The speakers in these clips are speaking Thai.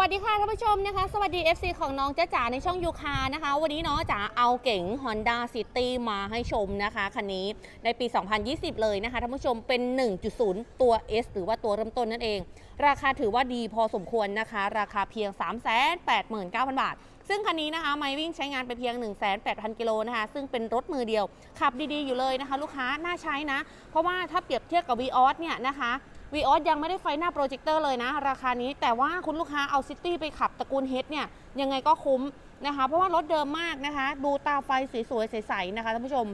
วัสดีค่ะท่านผู้ชมนะคะ สวัสดี FC ของน้องจ๊ะจ๋าในช่องยูคานะคะ วันนี้เน้องจ๋าเอาเก๋ง Honda City มาให้ชมนะคะคันนี้ในปี 2020 เลยนะคะท่านผู้ชมเป็น 1.0 ตัว S หรือว่าตัวเริ่มต้นนั่นเอง ราคาถือว่าดีพอสมควรนะคะ ราคาเพียง 389,000 บาท ซึ่งคันนี้นะคะไม่วิ่งใช้งานไปเพียง 1,800 กิโลนะคะซึ่งเป็นรถมือเดียว ขับดีๆอยู่เลยนะคะ ลูกค้าน่าใช้นะ เพราะว่าถ้าเปรียบเทียบกับ v ีออสเนี่ยนะคะ วีออสยังไม่ได้ไฟหน้าโปรเจคเตอร์เลยนะ ราคานี้แต่ว่าคุณลูกค้าเอาซิตี้ไปขับตระกูลเฮดเนี่ยยังไงก็คุ้มนะคะ เพราะว่ารถเดิมมากนะคะ ดูตาไฟสวยๆใสๆนะคะท่านผู้ชม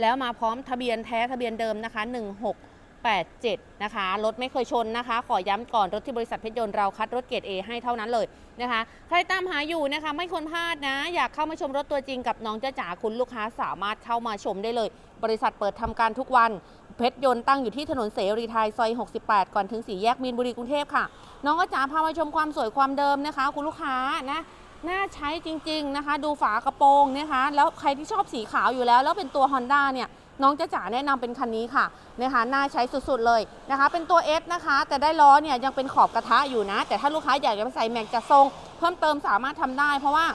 แล้วมาพร้อมทะเบียนแท้ทะเบียนเดิมนะคะ 1687 นะคะ รถไม่เคยชนนะคะ ขอย้ำก่อนรถที่บริษัทเพชรยนต์เราคัดรถเกรด A ให้เท่านั้นเลยนะคะ ใครตามหาอยู่นะคะ ไม่ควรพลาดนะ อยากเข้ามาชมรถตัวจริงกับน้องจ้าจ๋าคุณลูกค้าสามารถเข้ามาชมได้เลย บริษัทเปิดทำการทุกวัน เพชรยนต์ตั้งอยู่ที่ถนนเสรีไทยซอย 68 ก่อนถึงสี่แยกมีนบุรีกรุงเทพค่ะ น้องก็จ๋าพามาชมความสวยความเดิมนะคะ คุณลูกค้านะน่าใช้จริง ๆนะคะ ดูฝากระโปรงนะคะ แล้วใครที่ชอบสีขาวอยู่แล้ว แล้วเป็นตัว Honda เนี่ยน้องจะจ๋าแนะนำเป็นคันนี้ค่ะนะคะน่าใช้สุดๆเลยนะคะ เป็นตัว S นะคะ แต่ได้ล้อเนี่ยยังเป็นขอบกระทะอยู่นะ แต่ถ้าลูกค้าอยากจะใส่แม็กจะทรง เพิ่มเติมสามารถทำได้ เพราะว่า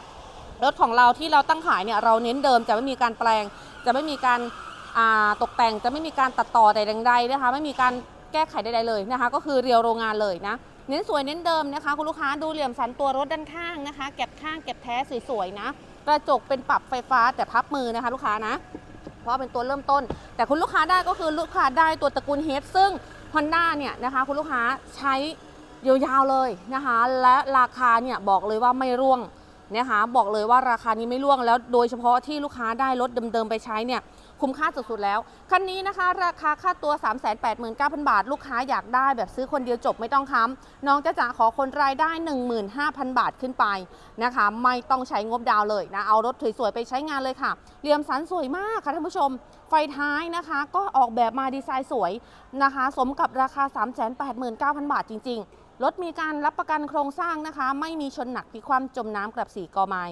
รถของเราที่เราตั้งขายเนี่ยเราเน้นเดิมจะไม่มีการแปลง จะไม่มีการ ตกแต่งจะไม่มีการตัดต่อใดๆนะคะ ไม่มีการแก้ไขใดๆเลยนะคะ ก็คือเรียวโรงงานเลยนะเน้นสวยเน้นเดิมนะคะ คุณลูกค้าดูเหลี่ยมสันตัวรถด้านข้างนะคะเก็บข้างเก็บแท้สวยๆนะกระจกเป็นปรับไฟฟ้าแต่พับมือนะคะ ลูกค้านะเพราะเป็นตัวเริ่มต้น แต่คุณลูกค้าได้ก็คือลูกค้าได้ตัวตระกูลเฮดซึ่ง Honda เนี่ยนะคะ คุณลูกค้าใช้ยาวๆเลยนะคะ และราคาเนี่ยบอกเลยว่าไม่ร่วงนะคะ บอกเลยว่าราคานี้ไม่ร่วงแล้วโดยเฉพาะที่ลูกค้าได้รถเดิมๆไปใช้เนี่ย คุ้มค่าสุดๆแล้ว คันนี้นะคะราคาค่าตัว 389,000 บาท ลูกค้าอยากได้แบบซื้อคนเดียวจบไม่ต้องค้ำน้องจะจ๋าขอคนรายได้ 15,000 บาทขึ้นไปนะคะ ไม่ต้องใช้งบดาวเลยนะ เอารถสวยๆไปใช้งานเลยค่ะ เหลี่ยมสันสวยมากค่ะท่านผู้ชม ไฟท้ายนะคะ ก็ออกแบบมาดีไซน์สวยนะคะ สมกับราคา 389,000 บาทจริง ๆ รถมีการรับประกันโครงสร้างนะคะ ไม่มีชนหนักพลิคว่ำจมน้ำกลับสีกอไม้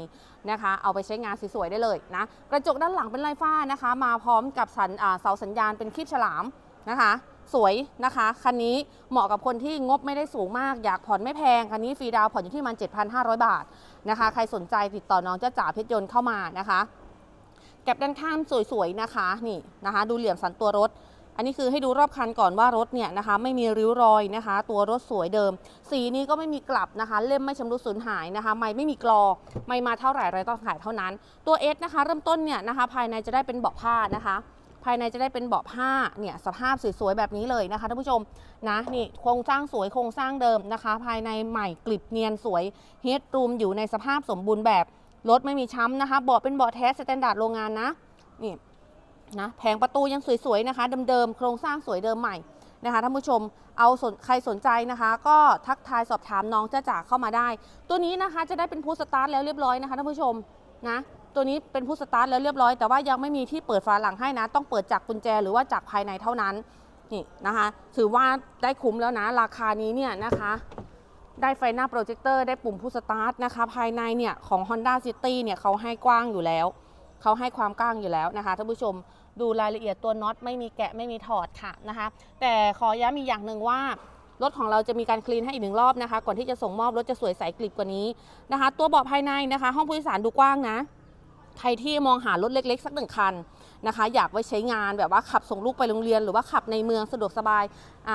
นะคะ เอาไปใช้งานสวยๆได้เลยนะ กระจกด้านหลังเป็นลายฝ้านะคะ มาพร้อมกับสัญเสาสัญญาณเป็นคลิปฉลามนะคะ สวยนะคะ คันนี้เหมาะกับคนที่งบไม่ได้สูงมาก อยากผ่อนไม่แพง คันนี้ฟรีดาวผ่อนอยู่ที่มัน 7,500 บาทนะคะ ใครสนใจติดต่อน้องเจ้าจ๋าเพชรยนต์เข้ามานะคะ แก็บด้านข้างสวยๆนะคะ นี่นะคะ ดูเหลี่ยมสันตัวรถ อันนี้คือให้ดูรอบคันก่อนว่ารถเนี่ยนะคะไม่มีริ้วรอยนะคะ ตัวรถสวยเดิม สีนี้ก็ไม่มีกลับนะคะ เล่มไม่ชำรุดสูญหายนะคะ ไม่ไม่มีกรอไม่มาเท่าไหร่ไรต้องขายเท่านั้น ตัว S นะคะ เริ่มต้นเนี่ยนะคะ ภายในจะได้เป็นเบาะผ้านะคะ ภายในจะได้เป็นเบาะผ้าเนี่ยสภาพสวยๆแบบนี้เลยนะคะท่านผู้ชมนะนี่โครงสร้างสวยโครงสร้างเดิมนะคะ ภายในใหม่กลิบเนียนสวยเฮดรูมอยู่ในสภาพสมบูรณ์แบบรถไม่มีช้ำนะคะเบาะเป็นเบาะแท้สแตนดาร์ดโรงงานนะนี่ นะแผงประตูยังสวยๆนะคะ เดิมๆโครงสร้างสวยเดิมใหม่นะคะท่านผู้ชมเอาสนใครสนใจนะคะ ก็ทักทายสอบถามน้องจ้าจ๋าเข้ามาได้ ตัวนี้นะคะจะได้เป็นผู้สตาร์ทแล้วเรียบร้อยนะคะท่านผู้ชมนะตัวนี้เป็นผู้สตาร์ทแล้วเรียบร้อย แต่ว่ายังไม่มีที่เปิดฝาหลังให้นะ ต้องเปิดจากกุญแจหรือว่าจากภายในเท่านั้นนี่นะคะ ถือว่าได้คุ้มแล้วนะ ราคานี้เนี่ยนะคะ ได้ไฟหน้าโปรเจคเตอร์ได้ปุ่มผู้สตาร์ทนะคะ ภายในเนี่ยของ Honda City เนี่ยเขาให้กว้างอยู่แล้ว เขาให้ความกว้างอยู่แล้วนะคะท่านผู้ชมดูรายละเอียดตัวน็อตไม่มีแกะไม่มีถอดค่ะนะคะ แต่ขอย้ำอีกอย่างหนึ่งว่ารถของเราจะมีการคลีนให้อีกหนึ่งรอบนะคะ ก่อนที่จะส่งมอบรถจะสวยใสกลิบกว่านี้นะคะ ตัวเบาะภายในนะคะ ห้องผู้โดยสารดูกว้างนะใครที่มองหารถเล็กๆ สักหนึ่งคันนะคะ อยากไว้ใช้งานแบบว่าขับส่งลูกไปโรงเรียน หรือว่าขับในเมืองสะดวกสบาย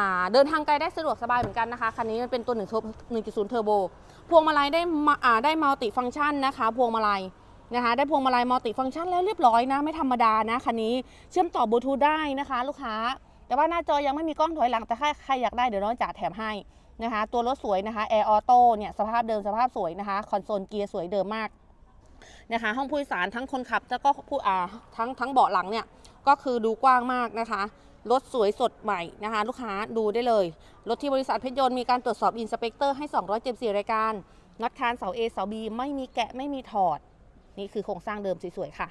าเดินทางไกลได้สะดวกสบายเหมือนกันนะคะคันนี้มันเป็นตัว1.0เทอร์โบพวงมาลัยได้ได้มัลติฟังก์ชันนะคะ พวงมาลัย นะคะ ได้พวงมาลัยมัลติฟังก์ชันแล้วเรียบร้อยนะ ไม่ธรรมดานะคันนี้เชื่อมต่อบลูทูธได้นะคะ ลูกค้า แต่ว่าหน้าจอยังไม่มีกล้องถอยหลังแต่ถ้าใครอยากได้เดี๋ยวน้องจ๋าแถมให้นะคะ ตัวรถสวยนะคะแอร์ออโต้เนี่ยสภาพเดิมสภาพสวยนะคะคอนโซลเกียร์สวยเดิมมากนะคะ ห้องผู้โดยสารทั้งคนขับแล้วก็ผู้อ่าทั้งทั้งเบาะหลังเนี่ยก็คือดูกว้างมากนะคะรถสวยสดใหม่นะคะ ลูกค้าดูได้เลย รถที่บริษัทเพชรยนต์มีการตรวจสอบอินสเปกเตอร์ให้ 274 รายการ นัดคานเสา A เสา B ไม่มีแกะไม่มีถอด นี่คือโครงสร้างเดิมสวยๆค่ะ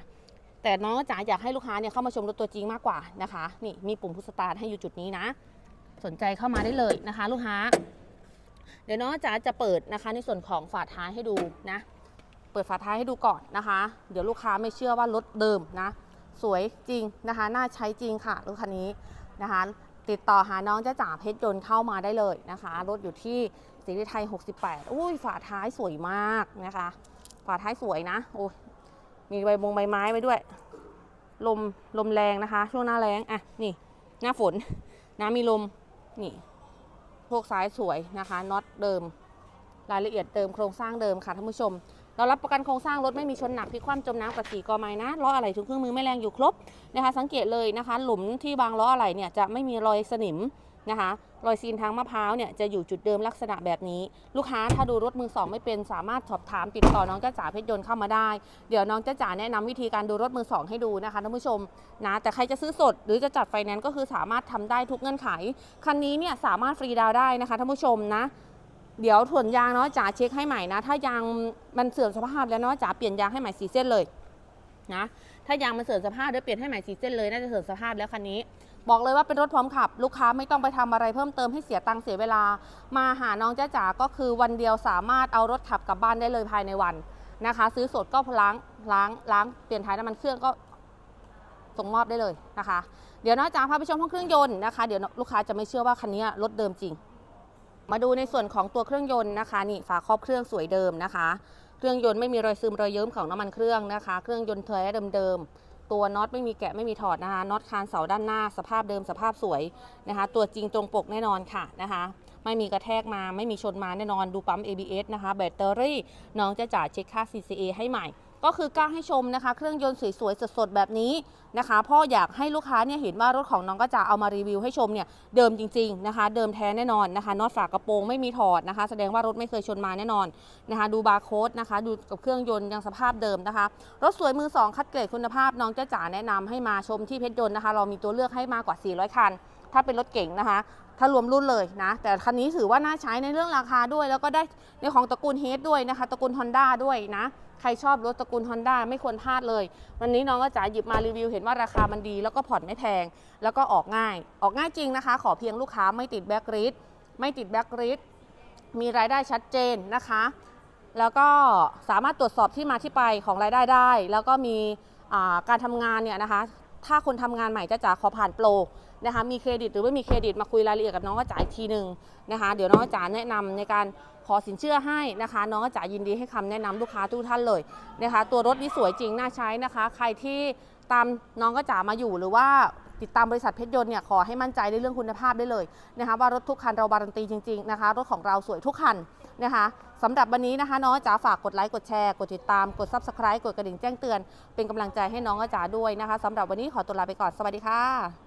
แต่น้องจ๋าอยากให้ลูกค้าเนี่ยเข้ามาชมรถตัวจริงมากกว่านะคะ นี่มีปุ่มพุชสตาร์ทให้อยู่จุดนี้นะ สนใจเข้ามาได้เลยนะคะ ลูกค้า เดี๋ยวน้องจ๋าจะเปิดนะคะ ในส่วนของฝาท้ายให้ดูนะ เปิดฝาท้ายให้ดูก่อนนะคะ เดี๋ยวลูกค้าไม่เชื่อว่ารถเดิมนะ สวยจริงนะคะ น่าใช้จริงค่ะรถคันนี้นะคะ ติดต่อหาน้องจ้าจ๋าเพชรยนต์เข้ามาได้เลยนะคะ รถอยู่ที่ศรีวิไทย 68 อุ้ยฝาท้ายสวยมากนะคะ ฝาท้ายสวยนะ โอ้มีใบมงใบไม้ไว้ด้วย ลมลมแรงนะคะ ช่วงหน้าแรงอะนี่ หน้าฝนน้ำมีลมนี่พวกซ้ายสวยนะคะน็อตเดิม รายละเอียดเดิมโครงสร้างเดิมค่ะท่านผู้ชม เรารับประกันโครงสร้างรถไม่มีชนหนักพลิกคว่ำจมน้ำกับสีกอไม้นะล้ออะไรทุกเครื่องมือไม่แรงอยู่ครบนะคะ สังเกตเลยนะคะ หลุมที่บางล้ออะไรเนี่ยจะไม่มีรอยสนิม นะคะรอยซีนทางมะพร้าวเนี่ยจะอยู่จุดเดิมลักษณะแบบนี้ ลูกค้าถ้าดูรถมือสองไม่เป็นสามารถสอบถามติดต่อน้องจ้าจ๋าเพชรยนต์เข้ามาได้ เดี๋ยวน้องจ้าจ๋าแนะนำวิธีการดูรถมือสองให้ดูนะคะท่านผู้ชมนะแต่ใครจะซื้อสดหรือจะจัดไฟแนนซ์ก็คือสามารถทำได้ทุกเงื่อนไข คันนี้เนี่ยสามารถฟรีดาวได้นะคะท่านผู้ชมนะเดี๋ยวถ่วนยางเนาะจ๋าเช็คให้ใหม่นะ ถ้ายางมันเสื่อมสภาพแล้วเนาะจ๋าเปลี่ยนยางให้ใหม่สีเส้นเลยนะถ้ายางมันเสื่อมสภาพเดี๋ยวเปลี่ยนให้ใหม่สีเส้นเลยน่าจะเสื่อมสภาพแล้วคันนี้ บอกเลยว่าเป็นรถพร้อมขับ ลูกค้าไม่ต้องไปทำอะไรเพิ่มเติมให้เสียตังค์เสียเวลา มาหาน้องจ้าจ๋าก็คือวันเดียวสามารถเอารถขับกลับบ้านได้เลยภายในวันนะคะ ซื้อสดก็ล้างล้างล้างเปลี่ยนถ่ายน้ำมันเครื่องก็ส่งมอบได้เลยนะคะ เดี๋ยวน้องจ๋าพาไปชมห้องเครื่องยนต์นะคะ เดี๋ยวลูกค้าจะไม่เชื่อว่าคันนี้รถเดิมจริง มาดูในส่วนของตัวเครื่องยนต์นะคะนี่ฝาครอบเครื่องสวยเดิมนะคะ เครื่องยนต์ไม่มีรอยซึมรอยเยิ้มของน้ำมันเครื่องนะคะ เครื่องยนต์แท้เดิมๆ ตัวน็อตไม่มีแกะไม่มีถอดนะคะน็อตคานเสาด้านหน้า สภาพเดิมสภาพสวยนะคะ ตัวจริงตรงปกแน่นอนค่ะนะคะ ไม่มีกระแทกมาไม่มีชนมาแน่นอนดูปั๊ม ABS นะคะ แบตเตอรี่น้องจะจ่ายเช็คค่า CCA ให้ใหม่ ก็คือกล้าให้ชมนะคะ เครื่องยนต์สวยๆสดๆแบบนี้นะคะพ่ออยากให้ลูกค้าเนี่ยเห็นว่ารถของน้องก็จะเอามารีวิวให้ชมเนี่ยเดิมจริงๆนะคะ เดิมแท้แน่นอนนะคะน็อตฝากระโปรงไม่มีถอดนะคะ แสดงว่ารถไม่เคยชนมาแน่นอนนะคะ ดูบาร์โค้ดนะคะ ดูกับเครื่องยนต์ยังสภาพเดิมนะคะ รถสวยมือสองคัดเกรดคุณภาพน้องเจ้าจ๋าแนะนำให้มาชมที่เพชรยนต์นะคะ เรามีตัวเลือกให้มากกว่า 400 คัน ถ้าเป็นรถเก๋งนะคะถ้ารวมรุ่นเลยนะ แต่คันนี้ถือว่าน่าใช้ในเรื่องราคาด้วย แล้วก็ได้ในของตระกูลเฮดด้วยนะคะ ตระกูล Honda ด้วยนะ ใครชอบรถตระกูล Honda ไม่ควรพลาดเลย วันนี้น้องก็จ๋าหยิบมารีวิวเห็นว่าราคามันดี แล้วก็ผ่อนไม่แพง แล้วก็ออกง่าย ออกง่ายจริงนะคะ ขอเพียงลูกค้าไม่ติดแบ็กริดไม่ติดแบ็กริดมีรายได้ชัดเจนนะคะ แล้วก็สามารถตรวจสอบที่มาที่ไปของรายได้ได้ แล้วก็มีการทำงานเนี่ยนะคะ ถ้าคนทำงานใหม่จะจ๋าขอผ่านโปร นะคะมีเครดิตหรือไม่มีเครดิตมาคุยรายละเอียดกับน้องก็จ่ายทีหนึ่งนะคะเดี๋ยวน้องก็จ๋าแนะนำในการขอสินเชื่อให้นะคะ น้องก็จ๋ายินดีให้คำแนะนำลูกค้าทุกท่านเลยนะคะ ตัวรถนี้สวยจริงน่าใช้นะคะ ใครที่ตามน้องก็จ๋ามาอยู่หรือว่าติดตามบริษัทเพชรยนต์เนี่ยขอให้มั่นใจในเรื่องคุณภาพได้เลยนะคะว่ารถทุกคันเราบารันตีจริงๆนะคะรถของเราสวยทุกคันนะคะสำหรับวันนี้นะคะน้องจ๋าฝากกดไลค์กดแชร์กดติดตามกด subscribe กดกระดิ่งแจ้งเตือน เป็นกำลังใจให้น้องจ๋าด้วยนะคะสำหรับวันนี้ขอตัวลาไปก่อนสวัสดีค่ะ